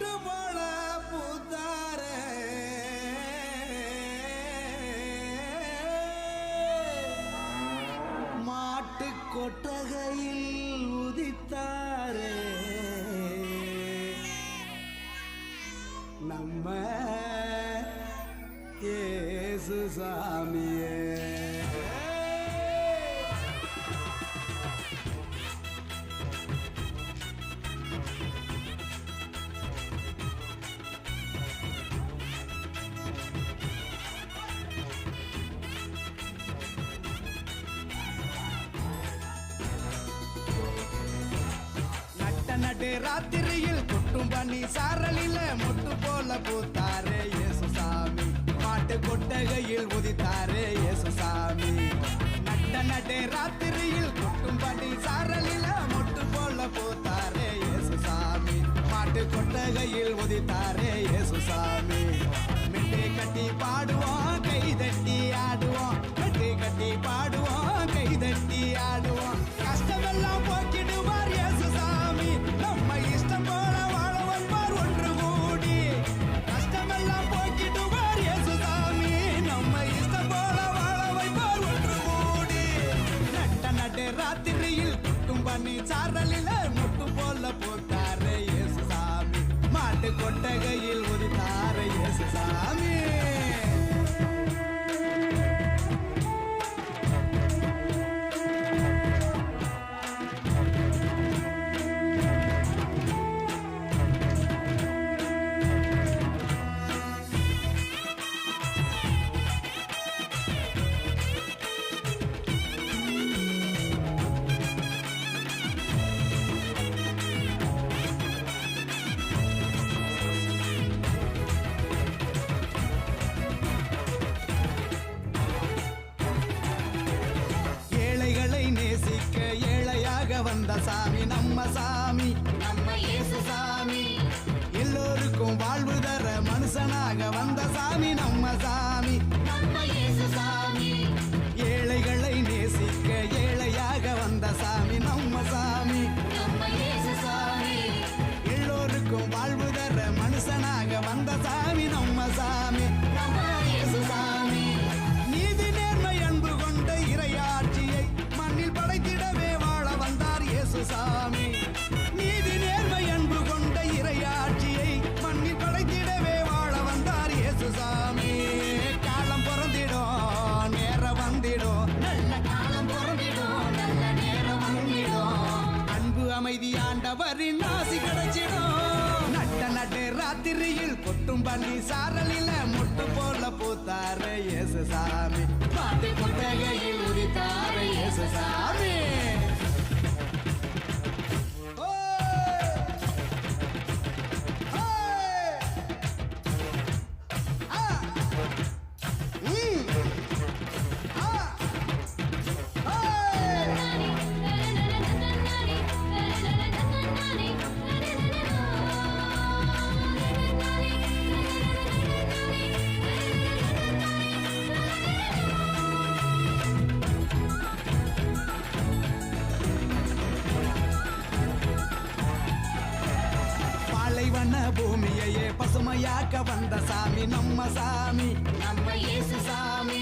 மொட்டு போல பூத்தாரே. மாட்டு கொட்டகையில் உதித்தாரே. நம்ம ஏசு சாமியே. ராத்திரியில் கொட்டும் பண்ணி சாரலில மொட்டு போல பூத்தாரே இயேசு சாமி மாட்டு கொட்டகையில் உதித்தாரே இயேசு சாமி நட்ட நடு ராத்திரியில் கொட்டும் பண்ணி சாரலில மொட்டு போல பூத்தாரே இயேசு சாமி மாட்டு கொட்டகையில் உதித்தாரே இயேசு சாமி சாமி சாரலில முட்டு போல போட்டாரே இயேசு சாமி. மாட்டு கொட்டகையில் ஒரு உதித்தாரே இயேசு சாமி. சாமி நம்ம இயேசு சாமி. எல்லோருக்கும் வாழ்வு தர மனுஷனாக வந்த சாமி நம்ம சாமி. நம்ம இயேசு சாமி. ஏழைகளை நேசிக்க ஏழையாக வந்த சாமி நம்ம சாமி. நம்ம இயேசு சாமி. எல்லோருக்கும் வாழ்வு தர மனுஷனாக வந்த சாமி நம்ம சாமி. நம்ம இயேசு சாமி. நீதி நேர்மை அன்பு கொண்ட இறையாட்சியை மண்ணில் படைத்திடவே வாழ வந்தார் இயேசு சாமி. கணவரின் ஆசி கிடைச்சிடும். நட்ட நட்டு ராத்திரியில் கொட்டும் பண்ணி சாரலில முட்டு போல பூத்தார இயேசு சாமி பாட்டு கொட்டகையில் உரித்தார இயேசு சாமி பசுமையாக்க வந்த சாமி நம்ம சாமி நம்ம இயேசு சாமி.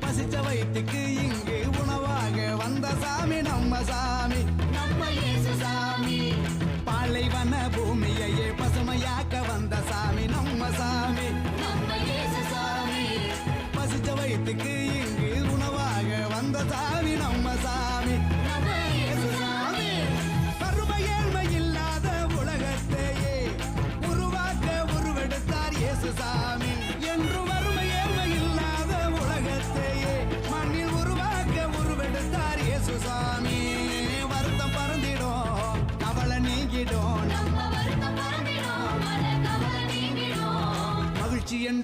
பசிச்ச வயிற்றுக்கு இங்கு உணவாக வந்த சாமி நம்ம சாமி.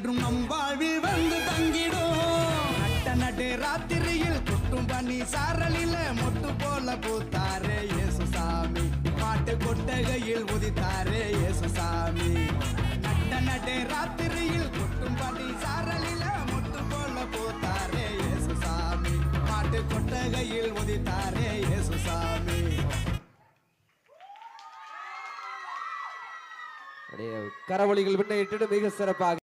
என்றும் நம் வாழ்வில் வந்து தங்கிடும் நட்ட நடு ராத்திரியில் கொட்டும் பண்ணி சாரலில மொட்டு போல பூத்தாரே இயேசு சாமி பாட்டு கொட்டகையில் உதித்தாரே இயேசு சாமி நட்ட நடு ராத்திரியில் கொட்டும் பண்ணி சாரலில மொட்டு போல பூத்தாரே இயேசு சாமி பாட்டு கொட்டகையில் உதித்தாரே இயேசு சாமி அப்படியே கரவொலிகள் விண்ணயிட்டு மிக சிறப்பாக